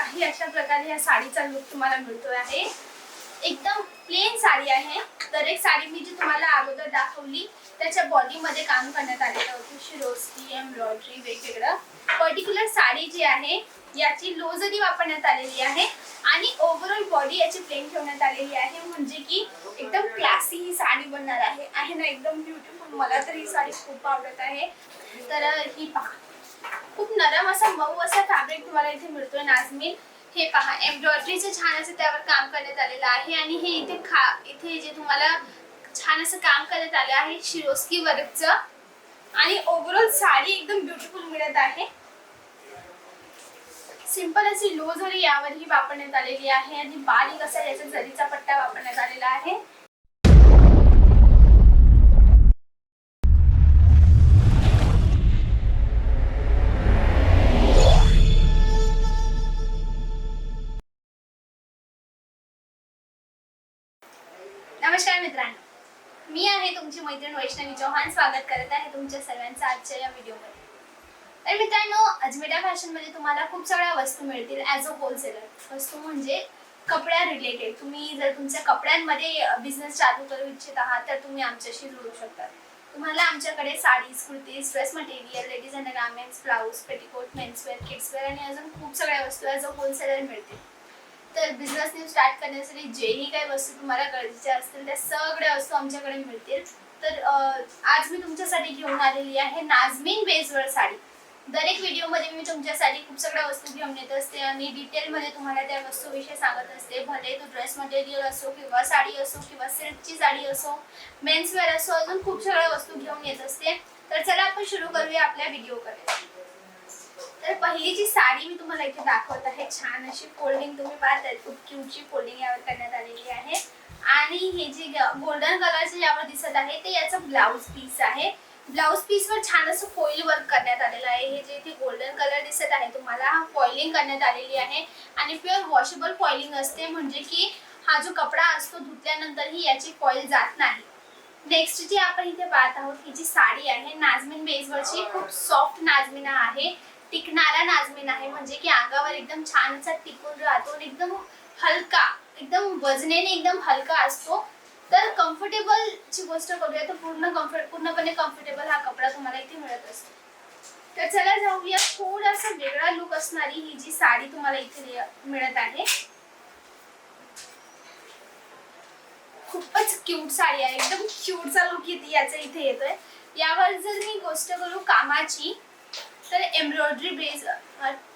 काही अशा प्रकारे या साडीचा लुक तुम्हाला मिळतोय आहे. एकदम प्लेन साडी आहे. तर एक साडी मी जी तुम्हाला अगोदर दाखवली त्याच्या बॉडीमध्ये काम करण्यात आलेलं होतं. शिरोस्की एम्ब्रॉयडरी वेगवेगळं. पर्टिक्युलर साडी जी आहे याची लोजरी वापरण्यात आलेली आहे आणि ओव्हरऑल बॉडी याची प्लेन ठेवण्यात आलेली आहे म्हणजे की एकदम क्लासी ही साडी बनणार आहे. आहे ना एकदम ब्युटिफुल मला तर ही साडी खूप आवडत आहे. तर ही पहा. खूप नरम असा मऊ असा फॅब्रिक तुम्हाला इथे मिळतोय नाजमीन. हे पहा एम्ब्रॉयडरीचं छान असं त्यावर काम करण्यात आलेलं आहे आणि हे इथे खा इथे जे तुम्हाला छान असं काम करण्यात आलं आहे शिरोस्की वर्कचं. आणि ओव्हरऑल साडी एकदम ब्युटिफुल मिळत आहे. सिंपल अशी लो जरी यावरही वापरण्यात आलेली आहे आणि बारीक असा याचा जरीचा पट्टा वापरण्यात आलेला आहे. तुमची मैत्रीण वैष्णवी चौहान स्वागत करत आहे तुमच्या सर्वांचं आजच्या या व्हिडिओमध्ये. तर मित्रांनो अजमेरा फॅशनमध्ये तुम्हाला खूप सगळ्या वस्तू मिळतील ॲज अ होलसेलर वस्तू म्हणजे कपड्या रिलेटेड तुम्ही जर तुमच्या कपड्यांमध्ये बिझनेस चालू करू इच्छित आहात तर तुम्ही आमच्याशी जोडू शकता. तुम्हाला आमच्याकडे saris kurtis dress material ladies and garments blouse petticoat menswear kidswear आणि अजून खूप सगळ्या वस्तू ॲज अ होलसेलर मिळतील. तर बिझनेस न्यू स्टार्ट करण्यासाठी जेही काही वस्तू तुम्हाला गरजेच्या असतील त्या सगळ्या वस्तू आमच्याकडे मिळतील. तर आज मी तुमच्यासाठी घेऊन आलेली आहे नाजमीन बेसवर साडी. दर एक व्हिडिओमध्ये मी तुमच्यासाठी खूप सगळ्या वस्तू घेऊन येत असते आणि डिटेलमध्ये तुम्हाला त्या वस्तूविषयी सांगत असते. भले तो ड्रेस मटेरियल असो किंवा साडी असो किंवा सिल्कची साडी असो मेन्सवेअर असो अजून खूप सगळ्या वस्तू घेऊन येत असते. तर चला आपण सुरू करूया आपल्या व्हिडिओकडे तर पहिली जी साडी मी तुम्हाला इथे दाखवत आहे छान अशी फोल्डिंग तुम्ही पाहताय खूप क्यूटची फोल्डिंग यावर करण्यात आलेली आहे. आणि हे जे गोल्डन कलरचे यावर दिसत आहे ते याचं ब्लाऊज पीस आहे. ब्लाऊज पीस वर छान असं फॉइल वर्क करण्यात आलेलं आहे. हे जे इथे गोल्डन कलर दिसत आहे तुम्हाला हा फॉइलिंग करण्यात आलेली आहे. आणि प्युअर वॉशेबल फॉइलिंग असते म्हणजे की हा जो कपडा असतो धुतल्यानंतरही याची फॉइल जात नाही. नेक्स्ट जी आपण इथे पाहत आहोत ही जी साडी आहे नाजमीन बेसवरची खूप सॉफ्ट नाजमिना आहे. टिकणारा नाजमीन आहे. म्हणजे की अंगावर एकदम छान असा टिकून राहतो आणि एकदम हलका एकदम वजनेने एकदम हलका असतो. तर कम्फर्टेबल ची गोष्ट करूया तर पूर्ण कम्फर्ट पूर्णपणे कम्फर्टेबल हा कपडा तुम्हाला इथे मिळत असतो. तर चला जाऊया. थोडासा वेगळा लुक असणारी ही जी साडी तुम्हाला इथे मिळत आहे. खूपच क्यूट साडी आहे. एकदम क्यूटचा लुक येते याचा इथे येतोय. यावर जर मी गोष्ट करू कामाची तर embroidery base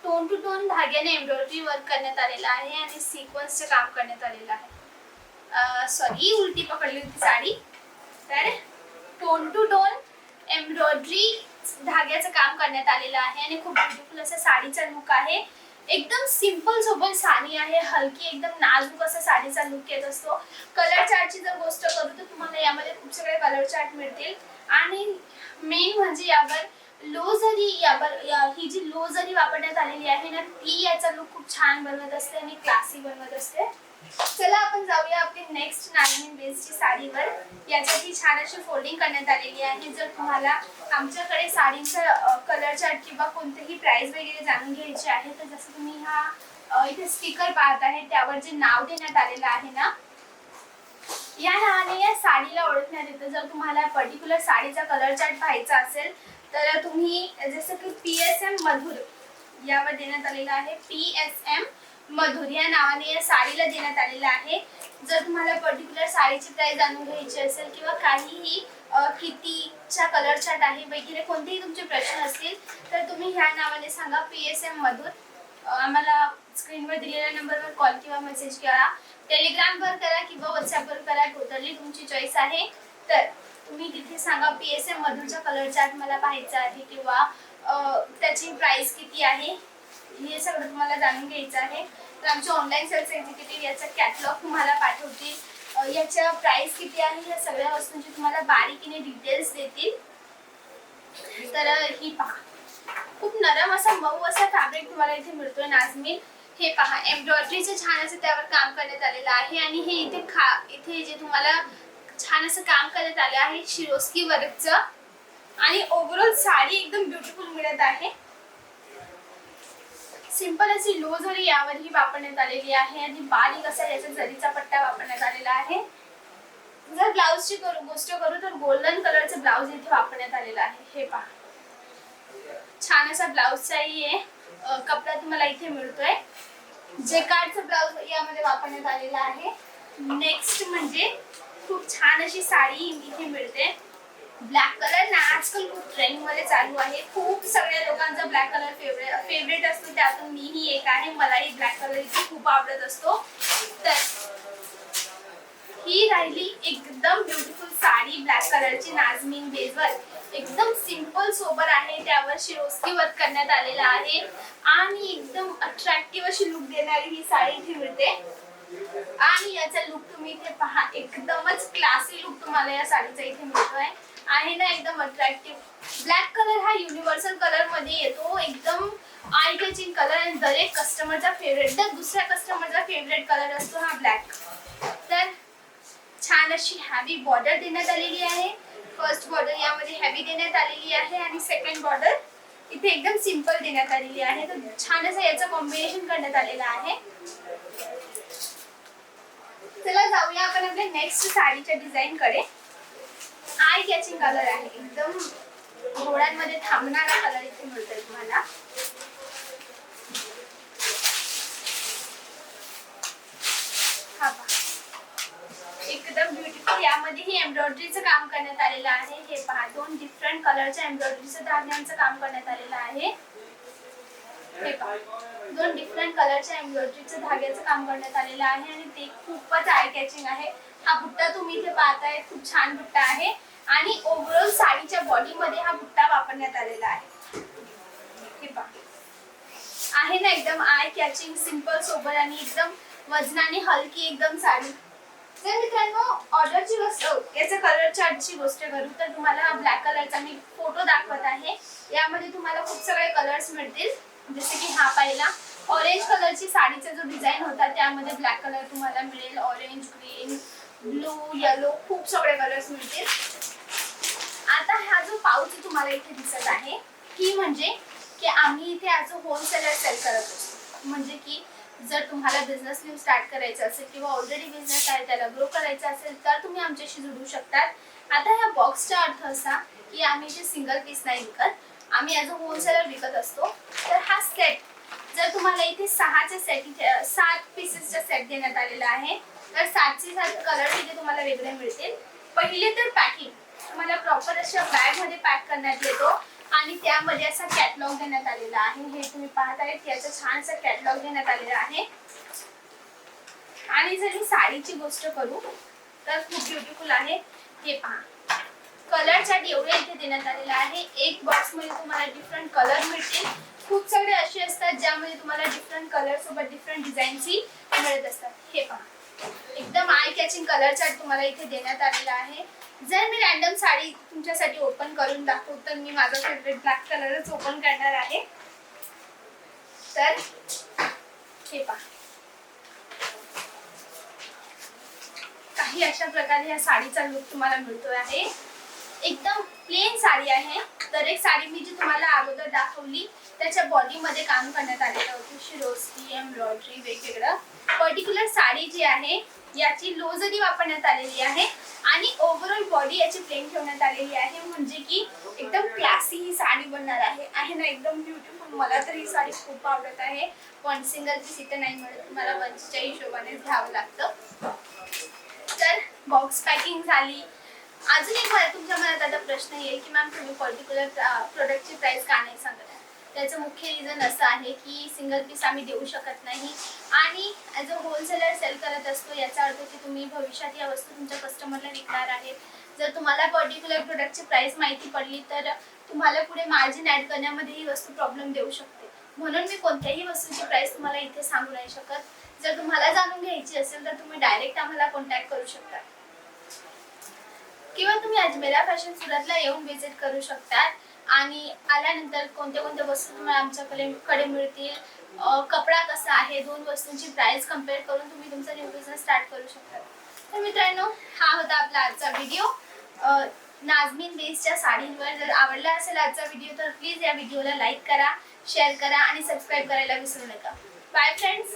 tone to tone धाग्याने embroidery work करण्यात आलेलं आहे आणि सिक्वन्सचं काम करण्यात आलेलं आहे. सॉरी उलटी पकडली होती साडी. तर टोन टू टोन एम्ब्रॉयडरी धाग्याचं काम करण्यात आलेलं आहे आणि खूप ब्युटिफुल असं साडीचा लुक आहे. एकदम सिंपल सोबत साडी आहे हलकी एकदम नाजूक असा साडीचा लुक येत असतो. कलर चार्टची जर गोष्ट करू तर तुम्हाला यामध्ये खूप सगळे कलर चार्ट मिळतील. आणि मेन म्हणजे यावर लोझरी यावर या- ही जी लोझरी वापरण्यात आलेली आहे ना ती याचा लुक खूप छान बनवत असते आणि क्लासी बनवत असते. चला आपण जाऊया आपली नेक्स्ट नागिन बेसची साडीवर. याच्यात छान अशी फोल्डिंग करण्यात आलेली आहे. जर तुम्हाला आमच्याकडे साडीचा कलर चार्ट किंवा कोणतेही प्राइस वगैरे जाणून घ्यायचे आहे तर जसं तुम्ही हा इथे स्टिकर पाहत आहे त्यावर जे नाव देण्यात आलेलं आहे ना या नावाने या साडीला ओळखण्यात येतं. जर तुम्हाला पर्टिक्युलर साडीचा कलर चार्ट पाहायचा असेल तर तुम्ही जसं की पी एस एम मधुर यावर देण्यात आलेलं आहे. पी एस एम मधुर या नावाने या साडीला देण्यात आलेलं आहे. जर तुम्हाला पर्टिक्युलर साडीची प्राईस जाणून घ्यायची असेल किंवा काहीही कितीच्या कलर चार्ट आहे वगैरे कोणतेही तुमचे प्रश्न असतील तर तुम्ही ह्या नावाने सांगा पी एस एम मधुर. आम्हाला स्क्रीनवर दिलेल्या नंबरवर कॉल किंवा मेसेज करा. टेलिग्रामवर करा किंवा व्हॉट्सॲपवर करा टोटली तुमची चॉईस आहे. तर तुम्ही तिथे सांगा पी एस एम मधूनचा कलर चार्ट मला पाहायचा आहे किंवा त्याची प्राइस किती आहे? हे सगळं तुम्हाला जाणून घ्यायचं आहे. तर आमचे ऑनलाईन सेल्स एक्झिक्युटिव्ह याचा कॅटलॉग तुम्हाला पाठवतील याच्या प्राइस किती आहे? या सगळ्या वस्तूंची तुम्हाला बारीकीने डिटेल्स देतील. तर ही पहा. खूप नरम असा मऊ असा फॅब्रिक तुम्हाला इथे मिळतोय नाजमीन. हे पहा एम्ब्रॉयडरीचं छान असं त्यावर काम करण्यात आलेलं आहे आणि हे इथे खा इथे जे तुम्हाला छान असं काम करण्यात आलं आहे शिरोस्की वर्कचं. आणि ओव्हरऑल साडी एकदम ब्युटिफुल मिळत आहे. सिंपल अशी लो जरी यावरही वापरण्यात आलेली आहे आणि बारीक असा याचा जरीचा पट्टा वापरण्यात आलेला आहे. जर ब्लाऊजची करू गोष्ट करू तर गोल्डन कलरचं ब्लाऊज इथे वापरण्यात आलेलं आहे. हे पहा. छान असा ब्लाऊजचाही आहे. कपडा तुम्हाला इथे मिळतोय. जे कार्डचं ब्लाऊज यामध्ये वापरण्यात आलेला आहे. नेक्स्ट म्हणजे खूप छान अशी साडी इथे मिळते. ब्लॅक कलर ना आजकाल खूप ट्रेंडमध्ये चालू आहे. खूप सगळ्या लोकांचा ब्लॅक कलर फेवरेट फेवरेट असतो. त्यातून मीही एक आहे. मलाही ब्लॅक कलर इथे खूप आवडत असतो. तर ही राहिली एकदम ब्युटिफुल साडी ब्लॅक कलरची नाजमीन बेजवर एकदम सिंपल सोबर आहे. त्यावर शिरोस्की वर्क करण्यात आलेला आहे. आणि एकदम अट्रॅक्टिव्ह अशी लुक देणारी ही साडी इथे मिळते. आणि याचा लुक तुम्ही इथे पहा. एकदमच क्लासी लुक तुम्हाला या साडीचा इथे मिळतोय. आहे ना एकदम अट्रॅक्टिव्ह ब्लॅक कलर हा युनिव्हर्सल कलरमध्ये येतो. एकदम आय कॅचिंग कलर आणि दरेक कस्टमरचा फेवरेट तर दुसऱ्या कस्टमरचा फेवरेट कलर असतो हा ब्लॅक तर छान अशी हॅवी बॉर्डर देण्यात आलेली आहे. फर्स्ट बॉर्डर यामध्ये हॅवी देण्यात आलेली आहे आणि सेकंड बॉर्डर इथे एकदम सिंपल देण्यात आलेली आहे. तर छान असं याचं कॉम्बिनेशन करण्यात आलेलं आहे. चला जाऊया आपण आपल्या नेक्स्ट साडीच्या डिझाईन कडे. आय कॅचिंग कलर आहे. एकदम घोड्यांमध्ये थांबणारा कलर इथे मिळतोय तुम्हाला हा पहा. एकदम ब्युटिफुल यामध्येही एम्ब्रॉयडरीचं काम करण्यात आलेलं आहे. हे पहा दोन डिफरंट कलरच्या एम्ब्रॉयडरीचं धाग्यांचं काम करण्यात आलेलं आहे. हे पहा दोन डिफरंट कलरच्या एम्ब्रॉयडरीचं धाग्याचं काम करण्यात आलेलं आहे आणि ते खूपच आय कॅचिंग आहे. हा बुट्टा तुम्ही इथे पाहताय खूप छान बुट्टा आहे. आणि ओव्हरऑल साडीच्या बॉडीमध्ये हा बुट्टा वापरण्यात आलेला आहे. हे पहा. आहे ना एकदम आय कॅचिंग सिंपल सोबत आणि एकदम वजनाने हलकी एकदम साडी. तर मित्रांनो ऑर्डरची गोष्ट याचं कलर चार्टची गोष्ट करू तर तुम्हाला ब्लॅक कलरचा मी फोटो दाखवत आहे. यामध्ये तुम्हाला खूप सगळे कलर्स मिळतील. जसे की हा पाहिला. ऑरेंज कलरची साडीचा जो डिझाईन होता त्यामध्ये ब्लॅक कलर तुम्हाला मिळेल. ऑरेंज ग्रीन ब्लू येलो खूप सगळे कलर्स मिळतील. आता हा जो पाऊच तुम्हाला इथे दिसत आहे ही म्हणजे की आम्ही इथे आज होलसेलर सेल करत असतो म्हणजे की जर तुम्हाला बिझनेस न्यू स्टार्ट करायचा असेल किंवा ऑलरेडी बिझनेस आहे त्याला ग्रो करायचा असेल तर तुम्ही आमच्याशी जोडू शकतात. आता ह्या बॉक्सचा अर्थ असा की आम्ही जे सिंगल पीस नाही विकत आम्ही ॲज अ होलसेलर विकत असतो. तर हा सेट जर तुम्हाला इथे सहाचे सेट इथे सात पीसेसचा सेट देण्यात आलेला आहे तर सातचे सात कलर इथे तुम्हाला वेगळे मिळतील. पहिले तर पॅकिंग तुम्हाला प्रॉपर अशा बॅगमध्ये पॅक करण्यात येतो. आणि त्यामध्ये असा कॅटलॉग देण्यात आलेला आहे. हे तुम्ही पाहत आहेत याचा छानसा कॅटलॉग देण्यात आलेला आहे. आणि जर मी साडीची गोष्ट करू तर खूप ब्युटिफुल आहे. हे पहा. कलर चार्ट एवढे इथे देण्यात आलेला आहे. एक बॉक्समध्ये तुम्हाला डिफरंट कलर मिळतील. खूप सगळे असे असतात ज्यामध्ये तुम्हाला डिफरंट कलर सोबत डिफरंट डिझाईनची मिळत असतात. हे पहा. एकदम आय कॅचिंग कलर चार्ट तुम्हाला इथे देण्यात आलेला आहे. जर मी रॅन्डम साडी तुमच्यासाठी ओपन करून दाखवू तर मी माझा फेवरेट ब्लॅक कलरच ओपन करणार आहे. तर हे पहा. काही अशा प्रकारे या साडीचा लुक तुम्हाला मिळतोय आहे. एकदम प्लेन साडी आहे. तर एक साडी मी जी तुम्हाला अगोदर दाखवली त्याच्या बॉडीमध्ये काम करण्यात आलेलं होतं. शिरोस्की एम्ब्रॉयडरी वेगवेगळं. पर्टिक्युलर साडी जी आहे याची लोजरी वापरण्यात आलेली आहे आणि ओव्हरऑल बॉडी याची प्लेन ठेवण्यात आलेली आहे. म्हणजे की एकदम क्लासी ही साडी बनणार आहे. आहे ना एकदम ब्युटिफुल मला तर ही साडी खूप आवडत आहे. पण सिंगलची पीस नाही मिळत. मला वंचच्या हिशोबाने घ्यावं लागतं. तर बॉक्स पॅकिंग झाली. अजून एक मला तुमच्या मनात आता प्रश्न येईल की मॅम तुम्ही पर्टिक्युलर प्रोडक्टची प्राईस का नाही सांगत त्याचं मुख्य रिझन असं आहे की सिंगल पीस आम्ही देऊ शकत नाही. आणि ॲज अ होलसेलर सेल करत असतो याचा अर्थ की तुम्ही भविष्यात या वस्तू तुमच्या कस्टमरला विकणार आहेत. जर तुम्हाला पर्टिक्युलर प्रोडक्टची प्राइस माहिती पडली तर तुम्हाला पुढे मार्जिन ॲड करण्यामध्ये ही वस्तू प्रॉब्लेम देऊ शकते. म्हणून मी कोणत्याही वस्तूची प्राईस तुम्हाला इथे सांगू नाही शकत. जर तुम्हाला जाणून घ्यायची असेल तर तुम्ही डायरेक्ट आम्हाला कॉन्टॅक्ट करू शकता. किंवा तुम्ही अजमेरा फॅशन सुरतला येऊन व्हिजिट करू शकतात. आणि आल्यानंतर कोणत्या कोणत्या वस्तू तुम्हाला आमच्याकडे कडे मिळतील? कपडा कसा आहे? दोन वस्तूंची प्राइस कंपेअर करून तुम्ही तुमचा न्यू बिझनेस स्टार्ट करू शकता. तर मित्रांनो हा होता आपला आजचा व्हिडिओ नाजमीन बेसच्या साडींवर जर आवडला असेल आजचा व्हिडिओ तर प्लीज या व्हिडिओला लाईक करा शेअर करा आणि सबस्क्राईब करायला विसरू नका. Bye friends